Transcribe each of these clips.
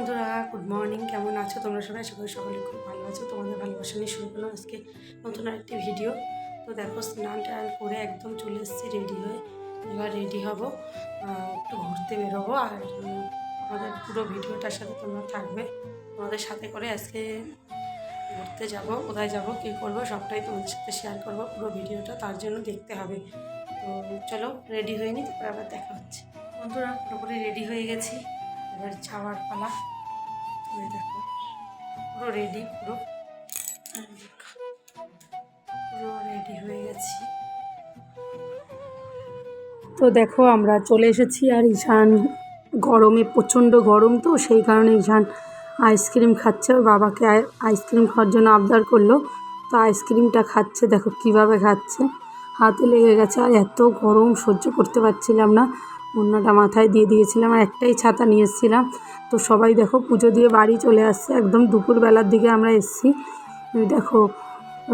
বন্ধুরা good morning কেমন আছো তোমরা সবাই? সবাই সকলে খুব ভালো আছো। তোমাদের ভালোবাসা নিয়ে শুরু করলাম আজকে নতুন আরেকটি ভিডিও তো দেখো, স্নান টান করে একদম চলে এসেছি রেডি হয়ে। এবার রেডি হব একটু ঘুরতে বেরোবো আর আমাদের পুরো ভিডিওটার সাথে তোমরা থাকবে। তোমাদের সাথে করে আজকে ঘুরতে যাব, কোথায় যাব, কী করব, সবটাই তোমাদের সাথে শেয়ার করব পুরো ভিডিওটা তার জন্য দেখতে হবে। তো চলো রেডি হয়ে নি, তারপরে আবার দেখা হচ্ছে। বন্ধুরা, পুরোপুরি রেডি হয়ে গেছি। এবার যাওয়ার পালা। এই দেখো, পুরো রেডি পুরো। পুরো রেডি হয়ে গেছি। তো দেখো, আমরা চলে এসেছি আর ঈশান, গরমে প্রচণ্ড গরম তো, সেই কারণে ঈশান আইসক্রিম খাচ্ছে। বাবাকে আই- আইসক্রিম খাওয়ার জন্য আবদার করল। তো আইসক্রিমটা খাচ্ছে, দেখো কীভাবে খাচ্ছে। হাতে লেগে গেছে আর এত গরম, সহ্য করতে পারছিলাম না। অন্যটা মাথায় দিয়ে দিয়েছিলাম আর একটাই ছাতা নিয়ে এসেছিলাম। তো সবাই দেখো পুজো দিয়ে বাড়ি চলে আসছে। একদম দুপুরবেলার দিকে আমরা এসেছি। দেখো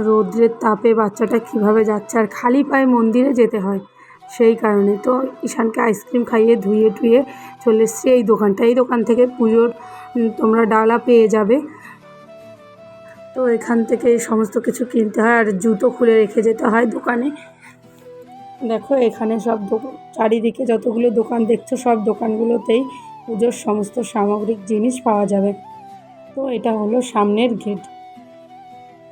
রৌদ্রের তাপে বাচ্চাটা কীভাবে যাচ্ছে আর খালি পায়ে মন্দিরে যেতে হয় সেই কারণে। তো ঈশানকে আইসক্রিম খাইয়ে ধুয়ে টুয়ে চলে এসেছি এই দোকানটা। এই দোকান থেকে পুজোর তোমরা ডালা পেয়ে যাবে। তো এখান থেকে সমস্ত কিছু কিনতে হয় আর জুতো খুলে রেখে যেতে হয় দোকানে। দেখো, এখানে সব চারিদিকে যতগুলো দোকান দেখছ, সব দোকানগুলোতেই পুজোর সমস্ত সামগ্রিক জিনিস পাওয়া যাবে। তো এটা হলো সামনের গেট।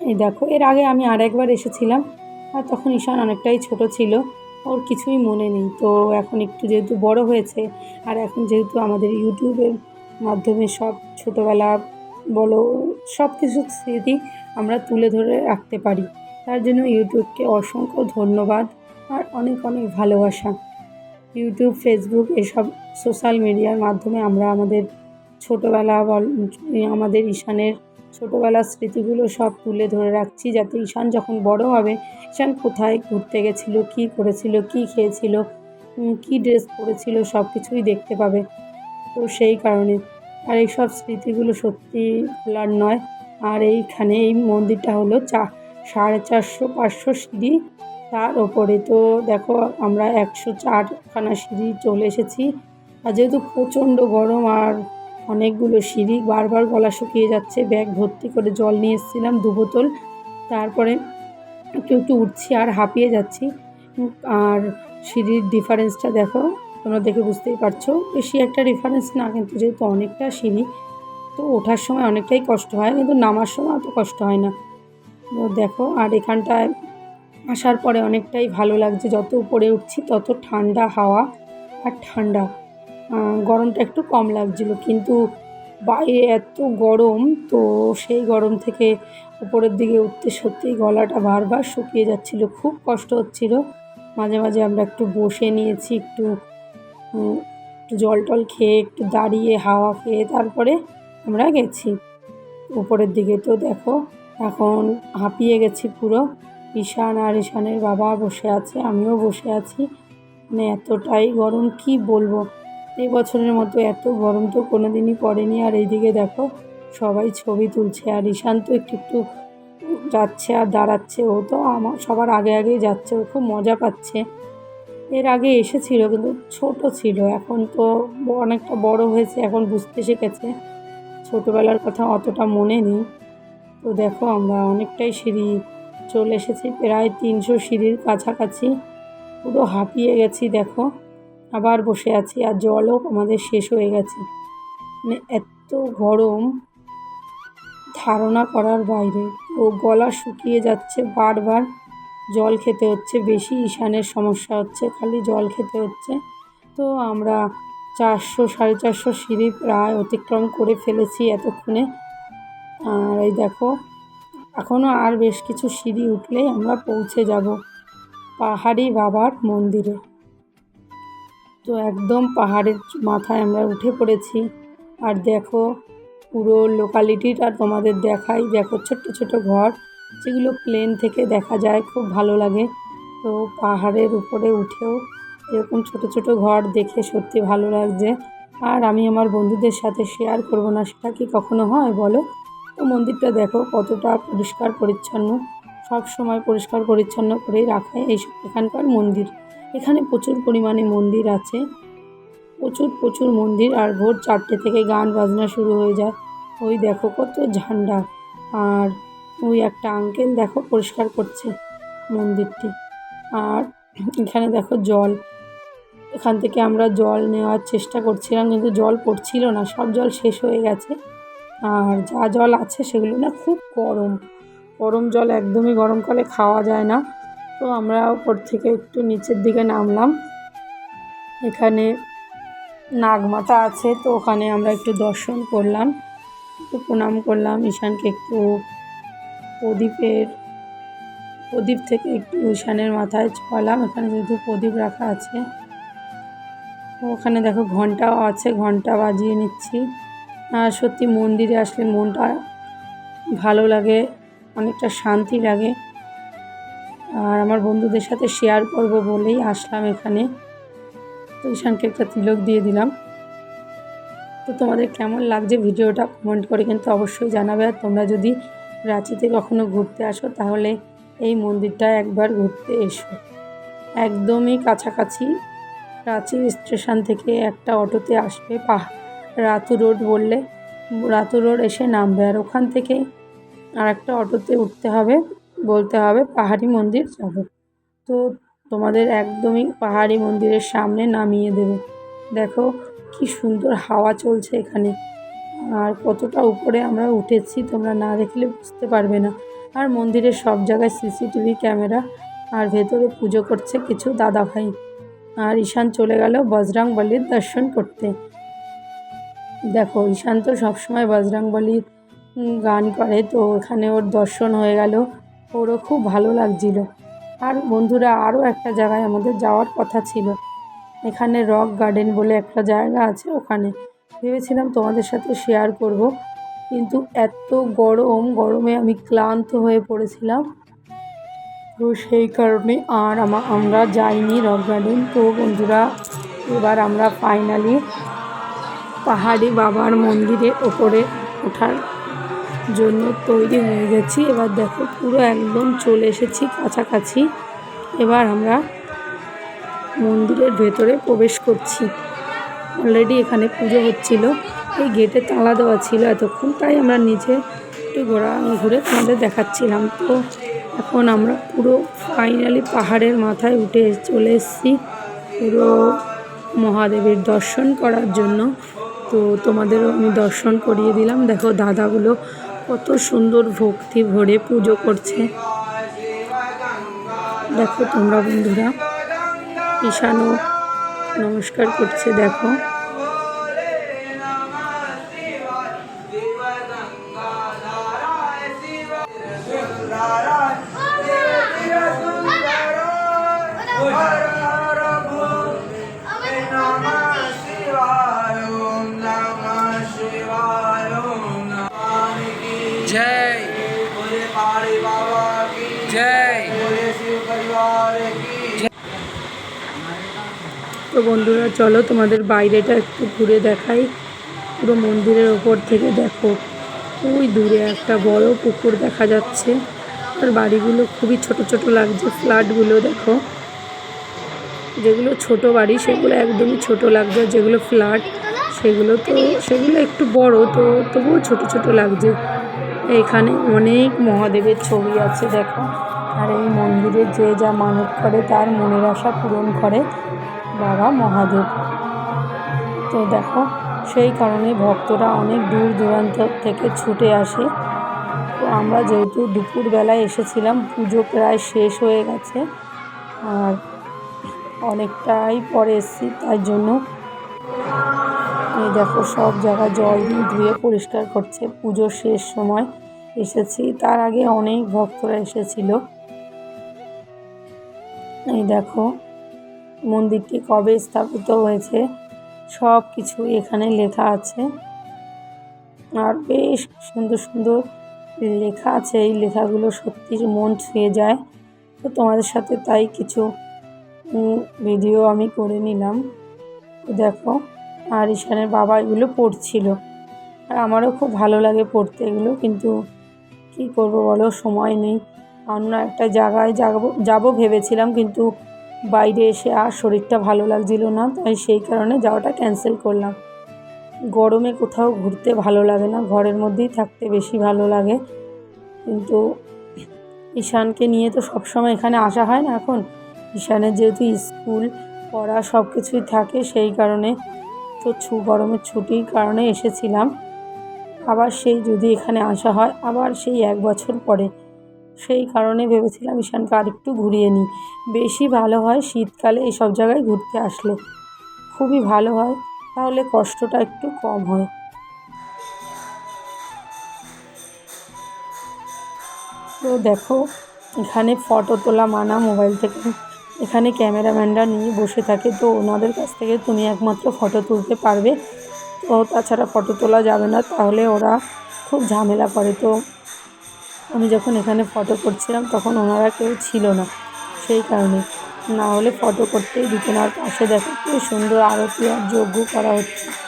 এই দেখো, এর আগে আমি আরেকবার এসেছিলাম, আর তখন ঈশান অনেকটাই ছোট ছিল, ওর কিছুই মনে নেই। তো এখন একটু যেহেতু বড় হয়েছে, আর এখন যেহেতু আমাদের ইউটিউবের মাধ্যমে সব ছোটোবেলা বলো, সব কিছু স্মৃতি আমরা তুলে ধরে রাখতে পারি। তার জন্য ইউটিউবকে অসংখ্য ধন্যবাদ। আর অনেক অনেক ভালোবাসা। ইউটিউব ফেসবুক এসব সোশ্যাল মিডিয়ার মাধ্যমে আমরা আমাদের ছোটোবেলা বল, আমাদের ঈশানের ছোটোবেলার স্মৃতিগুলো সব তুলে ধরে রাখছি যাতে ঈশান যখন বড় হবে, ঈশান কোথায় ঘুরতে গেছিল, কী করেছিল, কী খেয়েছিল কী ড্রেস পরেছিল সব কিছুই দেখতে পাবে। তো সেই কারণে। আর এই সব স্মৃতিগুলো সত্যি ভোলার নয়। আর এইখানে এই মন্দিরটা হলো চা, সাড়ে চারশো পাঁচশো সিঁড়ি তার ওপরে তো দেখো আমরা একশো চারখানা সিঁড়ি চলে এসেছি। আর যেহেতু প্রচণ্ড গরম আর অনেকগুলো সিঁড়ি বারবার গলা শুকিয়ে যাচ্ছে, ব্যাগ ভর্তি করে জল নিয়ে এসেছিলাম দু বোতল। তারপরে একটু একটু উঠছি আর হাঁপিয়ে যাচ্ছি। আর সিঁড়ির ডিফারেন্সটা দেখো, তোমরা দেখে বুঝতেই পারছ। বেশি একটা ডিফারেন্স না, কিন্তু যেহেতু অনেকটা সিঁড়ি, তো ওঠার সময় অনেকটাই কষ্ট হয়, কিন্তু নামার সময় অত কষ্ট হয় না। দেখো, আর এখানটায় আসার পরে অনেকটাই ভালো লাগছে। যত উপরে উঠছি তত ঠান্ডা হাওয়া আর ঠান্ডা। গরমটা একটু কম লাগছিল কিন্তু বাইরে এত গরম তো সেই গরম থেকে উপরের দিকে উঠতে সত্যি গলাটা বারবার শুকিয়ে যাচ্ছিল, খুব কষ্ট হচ্ছিল। মাঝে মাঝে আমরা একটু বসে নিয়েছি, একটু একটু জল টল খেয়ে, একটু দাঁড়িয়ে হাওয়া খেয়ে তারপরে আমরা গেছি। উপরের দিকে তো দেখো, এখন হাঁপিয়ে গেছি পুরো। ঈশান আর ঈশানের বাবা বসে আছে, আমিও বসে আছি। মানে এতটাই গরম, কি বলব? এই বছরের মতো এত গরম তো কোনো দিনই পড়েনি। আর এইদিকে দেখো, সবাই ছবি তুলছে। আর ঈশান তো একটু একটু যাচ্ছে আর দাঁড়াচ্ছে। ও তো আমার সবার আগে আগেই যাচ্ছে। ও খুব মজা পাচ্ছে। এর আগে এসেছিল, কিন্তু ছোট ছিল। এখন তো অনেকটা বড় হয়েছে, এখন বুঝতে শিখেছে। ছোটোবেলার কথা অতটা মনে নেই। তো দেখো, আমরা অনেকটাই সিঁড়ি চলে এসেছি, প্রায় তিনশো সিঁড়ির কাছাকাছি। পুরো হাঁপিয়ে গেছি, দেখো। আবার বসে আছি আর জলও আমাদের শেষ হয়ে গেছে। মানে এত গরম, ধারণা করার বাইরে। ও গলা শুকিয়ে যাচ্ছে, বারবার জল খেতে হচ্ছে, বেশি ঈশানের সমস্যা হচ্ছে, খালি জল খেতে হচ্ছে। তো আমরা চারশো সাড়ে চারশো সিঁড়ি প্রায় অতিক্রম করে ফেলেছি এতক্ষণে। আর এই দেখো এখনও আর বেশ কিছু সিঁড়ি উঠলেই আমরা পৌঁছে যাব পাহাড়ি বাবার মন্দিরে। তো একদম পাহাড়ের মাথায় আমরা উঠে পড়েছি। আর দেখো, পুরো লোকালিটিটা তোমাদের দেখাই। দেখো, ছোট্ট ছোট ঘর, যেগুলো প্লেন থেকে দেখা যায়, খুব ভালো লাগে। তো পাহাড়ের উপরে উঠেও এরকম ছোট ছোট ঘর দেখে সত্যি ভালো লাগছে। আর আমি আমার বন্ধুদের সাথে শেয়ার করব না, সেটা কি কখনো হয় বলো? তো মন্দিরটা দেখো কতটা পরিষ্কার পরিচ্ছন্ন, সব সময় পরিষ্কার পরিচ্ছন্ন করেই রাখে এই এখানকার মন্দির। এখানে প্রচুর পরিমাণে মন্দির আছে। প্রচুর প্রচুর মন্দির আর ভোর চারটে থেকে গান বাজনা শুরু হয়ে যায়। ওই দেখো কত ঝান্ডা আর ওই একটা আঙ্কেল দেখো পরিষ্কার করছে মন্দিরটি। আর এখানে দেখো জল। এখান থেকে আমরা জল নেওয়ার চেষ্টা করছিলাম কিন্তু জল পড়ছিল না, সব জল শেষ হয়ে গেছে। আর যা জল আছে সেগুলো না খুব গরম। গরম জল একদমই গরমকালে খাওয়া যায় না। তো আমরা ওপর থেকে একটু নিচের দিকে নামলাম। এখানে নাগমাতা আছে, তো ওখানে আমরা একটু দর্শন করলাম। একটু প্রণাম করলাম ঈশানকে একটু প্রদীপের, প্রদীপ থেকে একটু ঈশানের মাথায় ছড়ালাম এখানে যেহেতু প্রদীপ রাখা আছে। ওখানে দেখো ঘন্টাও আছে, ঘণ্টা বাজিয়ে নিচ্ছি। সত্যি মন্দিরে আসলে মনটা ভালো লাগে, অনেকটা শান্তি লাগে। আর আমার বন্ধুদের সাথে শেয়ার করব বলেই আসলাম এখানে। তো ঈশানকে একটা তিলক দিয়ে দিলাম। তো তোমাদের কেমন লাগছে ভিডিওটা কমেন্ট করে কিন্তু অবশ্যই জানাবে। আর তোমরা যদি রাঁচিতে কখনো ঘুরতে আসো তাহলে এই মন্দিরটা একবার ঘুরতে এসো। একদমই কাছাকাছি রাঁচি স্টেশন থেকে একটা অটোতে আসবে পাহ রাতু রোড বললে, রাতু রোড এসে নামবে আর ওখান থেকে আর একটা অটোতে উঠতে হবে, বলতে হবে পাহাড়ি মন্দির যাব। তো তোমাদের একদমই পাহাড়ি মন্দিরের সামনে নামিয়ে দেবে। দেখো কি সুন্দর হাওয়া চলছে এখানে। আর কতটা উপরে আমরা উঠেছি তোমরা না দেখলে বুঝতে পারবে না। আর মন্দিরের সব জায়গায় সিসিটিভি ক্যামেরা আর ভেতরে পুজো করছে কিছু দাদা ভাই আর ঈশান চলে গেল বজরাং বলির দর্শন করতে। দেখো, ঈশান তো সবসময় বজরাং বলির গান করে, তো এখানে ওর দর্শন হয়ে গেল। ওরও খুব ভালো লাগছিল। আর বন্ধুরা, আরও একটা জায়গায় আমাদের যাওয়ার কথা ছিল। এখানে রক গার্ডেন বলে একটা জায়গা আছে ওখানে। ভেবেছিলাম তোমাদের সাথে শেয়ার করব, কিন্তু এত গরম, গরমে আমি ক্লান্ত হয়ে পড়েছিলাম। তো সেই কারণে আর আমরা যাইনি রক গার্ডেন। তো বন্ধুরা, এবার আমরা ফাইনালি পাহাড়ি বাবার মন্দিরের ওপরে ওঠার জন্য তৈরি হয়ে গেছি। এবার দেখো, পুরো একদম চলে এসেছি কাছাকাছি। এবার আমরা মন্দিরের ভেতরে প্রবেশ করছি। অলরেডি এখানে পুজো হচ্ছিল। এই গেটে তালা দেওয়া ছিল এতক্ষণ, তাই আমরা নিচে একটু ঘোরা, ঘুরে তোমাদের দেখাচ্ছিলাম। তো এখন আমরা পুরো ফাইনালি পাহাড়ের মাথায় উঠে চলে এসেছি। পুরো মহাদেবের দর্শন করার জন্য। তো তোমাদেরও আমি দর্শন করিয়ে দিলাম। দেখো দাদাগুলো কত সুন্দর ভক্তি ভরে পুজো করছে। দেখো তোমরা বন্ধুরা, ঈশানও নমস্কার করছে, দেখো। তো বন্ধুরা, চলো তোমাদের বাইরেটা একটু ঘুরে দেখাই। পুরো মন্দিরের ওপর থেকে দেখো ওই দূরে একটা বড় পুকুর দেখা যাচ্ছে। আর বাড়িগুলো খুবই ছোট ছোট লাগছে, ফ্ল্যাটগুলো দেখো। যেগুলো ছোট বাড়ি, সেগুলো একদমই ছোট লাগছে। যেগুলো ফ্ল্যাট, সেগুলো তো, সেগুলো একটু বড়, তো তবুও ছোট ছোট লাগছে। এখানে অনেক মহাদেবের ছবি আছে, দেখো। আর এই মন্দিরে যে যা মানত করে, তার মনের আশা পূরণ করে বাবা মহাদেব। তো দেখো, সেই কারণে ভক্তরা অনেক দূর দূরান্ত থেকে ছুটে আসে। তো আমরা যেহেতু দুপুরবেলায় এসেছিলাম, পুজো প্রায় শেষ হয়ে গেছে। আর অনেকটাই পরে এসেছি, তাই জন্য এই দেখো, সব জায়গা জল দিয়ে ধুয়ে পরিষ্কার করছে। পুজোর শেষ সময় এসেছি। তার আগে অনেক ভক্তরা এসেছিল। এই দেখো, মন্দিরটি কবে স্থাপিত হয়েছে? সব কিছু এখানে লেখা আছে। আর বেশ সুন্দর সুন্দর লেখা আছে। এই লেখাগুলো সত্যি মন ছুঁয়ে যায়। তো তোমাদের সাথে তাই কিছু ভিডিও আমি করে নিলাম। দেখো আর ঈশানের বাবা এগুলো পড়ছিল। আর আমারও খুব ভালো লাগে পড়তে এগুলো, কিন্তু কী করব বলো, সময় নেই। অন্য একটা জায়গায় যাব যাব ভেবেছিলাম, কিন্তু বাইরে এসে আর শরীরটা ভালো লাগছিল না, তাই সেই কারণে যাওয়াটা ক্যান্সেল করলাম। গরমে কোথাও ঘুরতে ভালো লাগে না, ঘরের মধ্যেই থাকতে বেশি ভালো লাগে। কিন্তু ঈশানকে নিয়ে তো সবসময় এখানে আসা হয় না এখন। ঈশানের যেহেতু স্কুল, পড়া সব কিছুই থাকে, সেই কারণে ছু, গরমের ছুটির কারণে এসেছিলাম। আবার সেই যদি এখানে আসা হয়, আবার সেই এক বছর পরে। সেই কারণে ভেবেছিলাম ঈশানকে আরেকটু ঘুরিয়ে নিই। বেশি ভালো হয় শীতকালে এইসব জায়গায় ঘুরতে আসলে। খুবই ভালো হয়, তাহলে কষ্টটা একটু কম হয়। তো দেখো, এখানে ফটো তোলা মানা মোবাইল থেকে এখানে ক্যামেরাম্যানরা নিয়ে বসে থাকে, তো ওনাদের কাছ থেকে তুমি একমাত্র ফটো তুলতে পারবে। তো তাছাড়া ফটো তোলা যাবে না, তাহলে ওরা খুব ঝামেলা করে। তো আমি যখন এখানে ফটো করছিলাম, তখন ওনারা কেউ ছিল না, সেই কারণে। না হলে ফটো করতেই দিত না আর পাশে দেখো খুব সুন্দর আরতি আর যজ্ঞ করা হচ্ছে।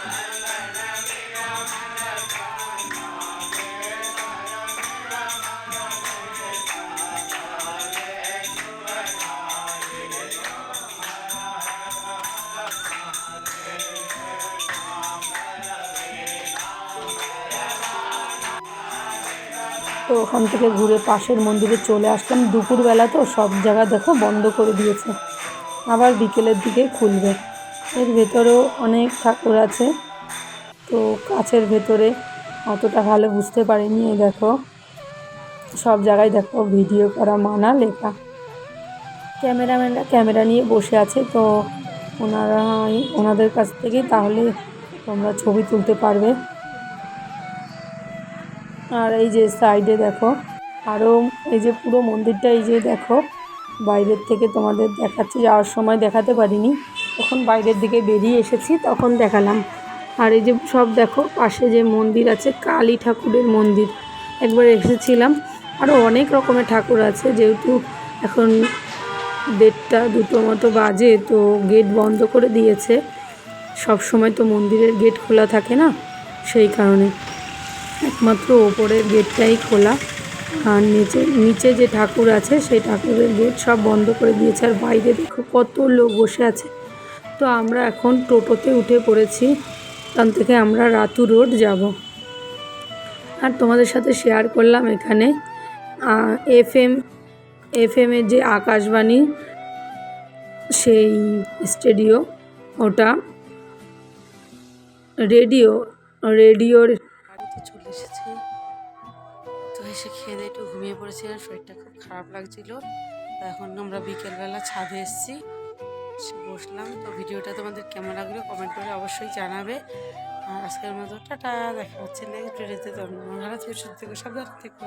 তো ওখান থেকে ঘুরে পাশের মন্দিরে চলে আসলাম। দুপুরবেলা তো সব জায়গা দেখো বন্ধ করে দিয়েছে। আবার বিকেলের দিকে খুলবে। এর ভেতরেও অনেক ঠাকুর আছে। তো কাছের ভেতরে অতটা ভালো বুঝতে পারিনি, এই দেখো। সব জায়গায় দেখো ভিডিও করা, মানা, লেখা। ক্যামেরাম্যানরা ক্যামেরা নিয়ে বসে আছে, তো ওনারা ওনাদের কাছ থেকেই তাহলে তোমরা ছবি তুলতে পারবে। আর এই যে সাইডে দেখো আরও এই যে পুরো মন্দিরটা, এই যে দেখো, বাইরের থেকে তোমাদের দেখাচ্ছি, যাওয়ার সময় দেখাতে পারিনি। তখন বাইরের দিকে বেরিয়ে এসেছি, তখন দেখালাম। আর এই যে সব দেখো, পাশে যে মন্দির আছে, কালী ঠাকুরের মন্দির। একবার এসেছিলাম আরও অনেক রকমের ঠাকুর আছে, যেহেতু এখন দেড়টা দুটো মতো বাজে, তো গেট বন্ধ করে দিয়েছে। সব সময় তো মন্দিরের গেট খোলা থাকে না, সেই কারণে। একমাত্র ওপরের গেটটাই খোলা। আর নিচে নিচে যে ঠাকুর আছে, সেই ঠাকুরের গেট সব বন্ধ করে দিয়েছে। আর বাইরে দেখো কত লোক বসে আছে। তো আমরা এখন টোটোতে উঠে পড়েছি। ওখান থেকে আমরা রাতু রোড যাব। আর তোমাদের সাথে শেয়ার করলাম এখানে। এফ এম এফ এমের যে আকাশবাণী, সেই স্টেডিও, ওটা। রেডিও, রেডিওর দিয়ে একটু ঘুমিয়ে পড়েছি, আর শরীরটা খুব খারাপ লাগছিল। তো এখন আমরা বিকেলবেলা ছাদে এসেছি বসলাম। তো ভিডিওটা তোমাদের কেমন লাগল কমেন্ট করে অবশ্যই জানাবে। আর আজকের মতো টাটা, দেখা হচ্ছে নেক্সট ভিডিওতে তোমরা ভালো থেকে, সুস্থ থেকে, সাবধান থেকো।